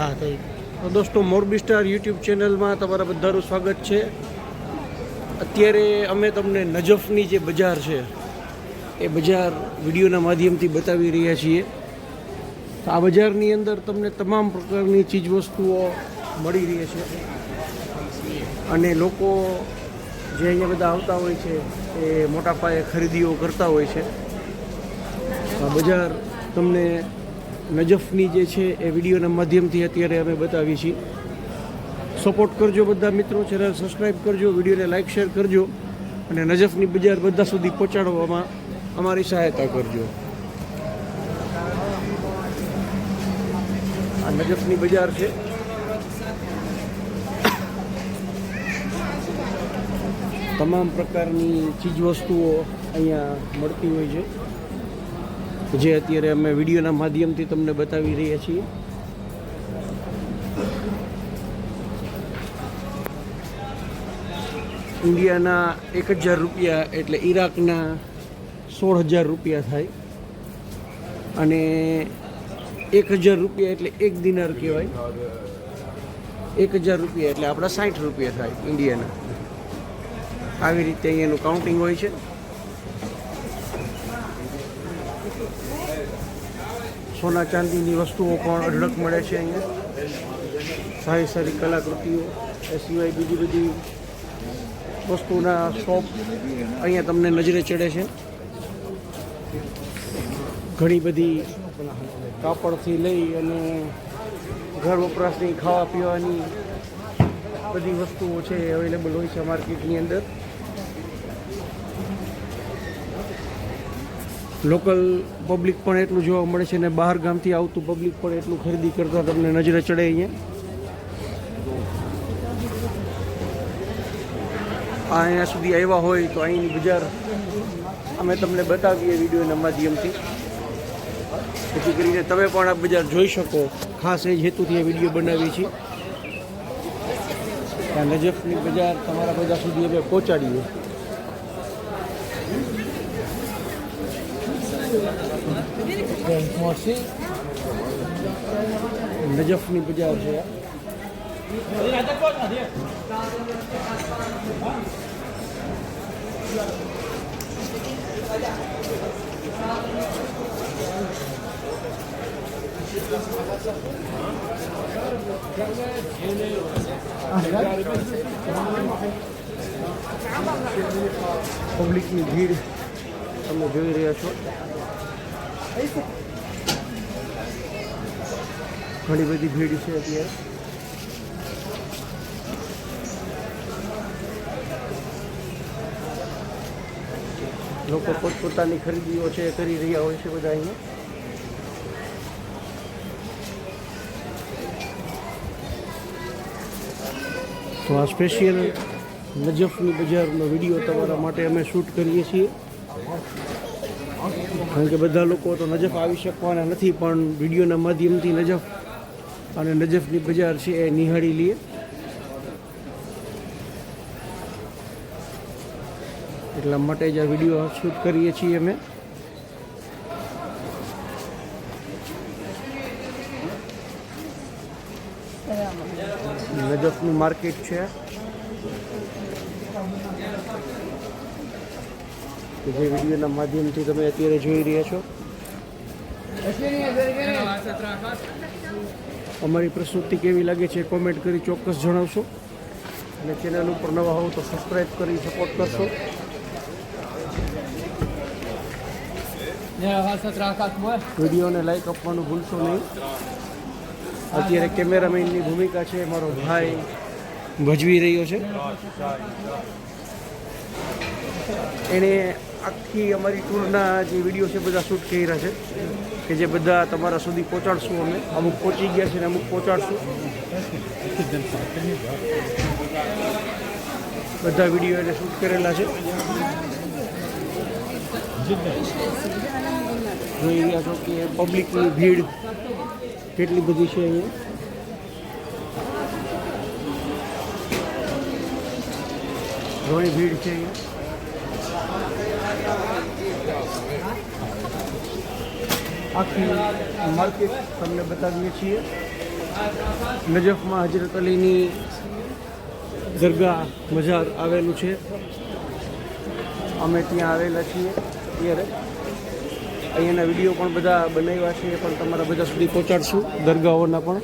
હા થઈ તો દોસ્તો મોરબી સ્ટાર યુટ્યુબ ચેનલમાં તમારા બધાનું સ્વાગત છે. અત્યારે અમે તમને નજફની જે બજાર છે, એ બજાર વિડીયોના માધ્યમથી બતાવી રહ્યા છીએ. આ બજારની અંદર તમને તમામ પ્રકારની ચીજવસ્તુઓ મળી રહી છે. અને લોકો જે અહીંયા બધા આવતા હોય છે, એ મોટા પાયે ખરીદીઓ કરતા હોય છે. આ બજાર તમને નજફની જે છે એ વિડીયોના માધ્યમથી અત્યારે અમે બતાવીએ છીએ. સપોર્ટ કરજો બધા મિત્રો, ચેનલ સબસ્ક્રાઈબ કરજો, વિડીયોને લાઇક શેર કરજો અને નજફની બજાર બધા સુધી પહોંચાડવામાં અમારી સહાયતા કરજો. આ નજફની બજાર છે. તમામ પ્રકારની ચીજવસ્તુઓ અહીંયા મળતી હોય છે. જે અત્યારે અમે વિડીયોના માધ્યમથી તમને બતાવી રહ્યા છીએ. ઇન્ડિયાના એક હજાર રૂપિયા એટલે ઈરાકના સોળ હજાર રૂપિયા થાય. અને એક હજાર રૂપિયા એટલે એક દિનાર કહેવાય. એક હજાર રૂપિયા એટલે આપણા સાઠ રૂપિયા થાય ઇન્ડિયાના. આવી રીતે અહીંયાનું કાઉન્ટિંગ હોય છે. સોના ચાંદીની વસ્તુઓ પણ અઢળક મળે છે અહીંયા. સારી સારી કલાકૃતિઓ, એ સિવાય બીજી બધી વસ્તુના શોપ અહીંયા તમને નજરે ચડે છે. ઘણી બધી કાપડથી લઈ અને ઘર વપરાશની ખાવા પીવાની બધી વસ્તુઓ છે અવેલેબલ હોય છે માર્કેટની અંદર. લોકલ પબ્લિક પણ એટલું જોવા મળે છે અને બહાર ગામથી આવતું પબ્લિક પણ એટલું ખરીદી કરતા તમને નજરે ચડે અહીંયા. આ અહીંયા સુધી આવ્યા હોય તો અહીંની બજાર અમે તમને બતાવીએ વિડીયોના માધ્યમથી. જેથી કરીને તમે પણ આ બજાર જોઈ શકો. ખાસ એ જ હેતુથી આ વીડિયો બનાવીએ છીએ. આ નજફની બજાર તમારા બધા સુધી અમે પહોંચાડીએ. નજફની બજાર છે આ. પબ્લિકની ભીડ તમે જોઈ રહ્યા છો ઘણી બધી ભીડ છે અત્યારે. લોકો પોતપોતાની ખરીદીઓ છે કરી રહ્યા હોય છે બધા અહીંયા. તો આ સ્પેશિયલ નજફની બજારનો વીડિયો તમારા માટે અમે શૂટ કરીએ છીએ. કારણ કે બધા લોકો તો નજફ આવી શકવાના નથી, પણ વિડીયોના માધ્યમથી નજફ અને નજફની બજાર છે એ નિહાળી લઈએ એટલા માટે જ આ વીડિયો શૂટ કરીએ છીએ અમે. નજફનું માર્કેટ છે. કે જે વિડીયોના માધ્યમથી તમે અત્યારે જોઈ રહ્યા છો. અમારી પ્રસ્તુતિ કેવી લાગે છે કોમેન્ટ કરી ચોક્કસ જણાવશો. અને ચેનલ ઉપર નવા હોવ તો સબસ્ક્રાઈબ કરી સપોર્ટ કરશો. વિડીયોને લાઈક આપવાનું ભૂલશો નહીં. અત્યારે કેમેરામેનની ભૂમિકા છે, મારો ભાઈ ભજવી રહ્યો છે. એણે આખી અમારી ટૂરના જે વીડિયો છે બધા શૂટ કર્યા છે. કે જે બધા તમારા સુધી પહોંચાડશું અમે. અમુક પહોંચી ગયા છે ને અમુક પહોંચાડશું. બધા વીડિયો એને શૂટ કરેલા છે. જોઈ રહ્યા છો કે પબ્લિકની ભીડ કેટલી બધી છે અહીંયા. ઘણી ભીડ છે અહીંયા. આખી માર્કેટ તમને બતાવીએ છીએ. નજફમાં હજરત અલીની દરગાહ મજાર આવેલું છે. અમે ત્યાં આવેલા છીએ અત્યારે અહીંયાના વીડિયો પણ બધા બનાવ્યા છે, એ પણ તમારા બધા સુધી પહોંચાડશું દરગાહોના પણ.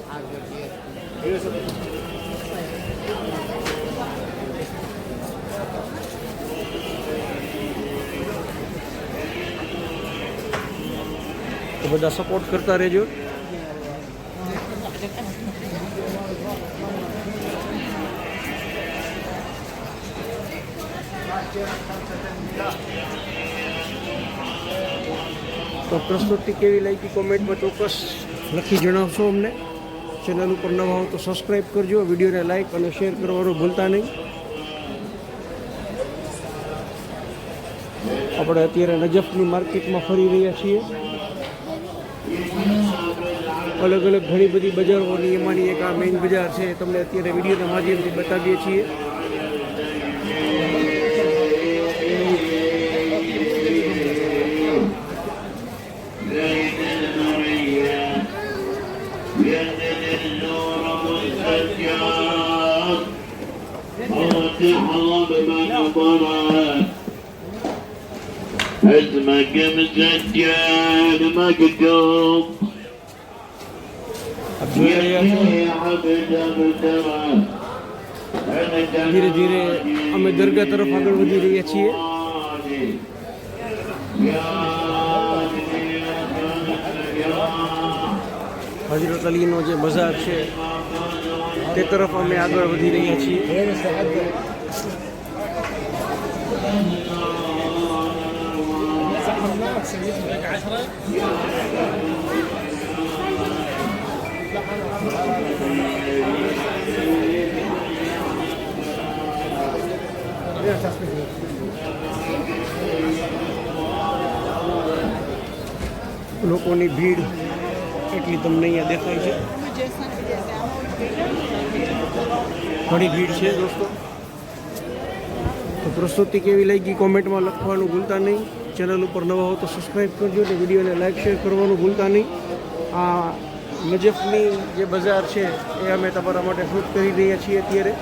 તો બધા સપોર્ટ કરતા રહેજો. તો પ્રસ્તુતિ કેવી લાગી કોમેન્ટમાં ચોક્કસ લખી જણાવશો અમને. ચેનલ ઉપર નવા હો તો સબસ્ક્રાઈબ કરજો. વિડીયોને લાઈક અને શેર કરવાનું ભૂલતા નહીં. આપણે અત્યારે નજફની માર્કેટમાં ફરી રહ્યા છીએ. અલગ અલગ ઘણી બધી બજારોની એમાંની એક આ મેઇન બજાર છે એ તમને અત્યારે વિડીયોના માધ્યમથી બતાવીએ છીએ بيد النور مسجد فاتح الله بمن ضرب Ezmegem zeccan magdum ધીરે ધીરે અમે દરગાહ તરફ આગળ વધી રહ્યા છીએ. હજરત અલીનો જે બજાર છે, તે તરફ અમે આગળ વધી રહ્યા છીએ. લોકોની ભીડ એટલી તમને અહીંયા દેખાય છે. ઘણી ભીડ છે દોસ્તો. તો પ્રસ્તુતિ કેવી લાગી? કોમેન્ટમાં લખવાનું ભૂલતા નહીં. ચેનલ ઉપર નવા હો તો સબસ્ક્રાઈબ કરજો અને વિડીયોને લાઈક શેર કરવાનું ભૂલતા નહીં. આ નજફની જે બજાર છે, એ અમે તમારા માટે શૂટ કરી રહ્યા છીએ અત્યારે.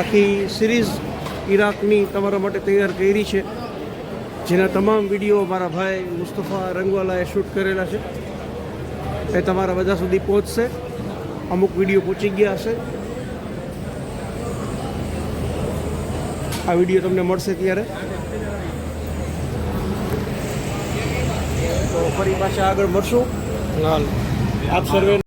આખી સિરીઝ ઈરાકની તમારા માટે તૈયાર કરી છે. જેના તમામ વીડિયો મારા ભાઈ મુસ્તફા રંગવાલાએ શૂટ કરેલા છે. એ તમારા બધા સુધી પહોંચશે. અમુક વીડિયો પહોંચી ગયા હશે. આ વીડિયો તમને મળશે ત્યારે. તો ફરી પાછા આગળ મળશું. આપ સર્વે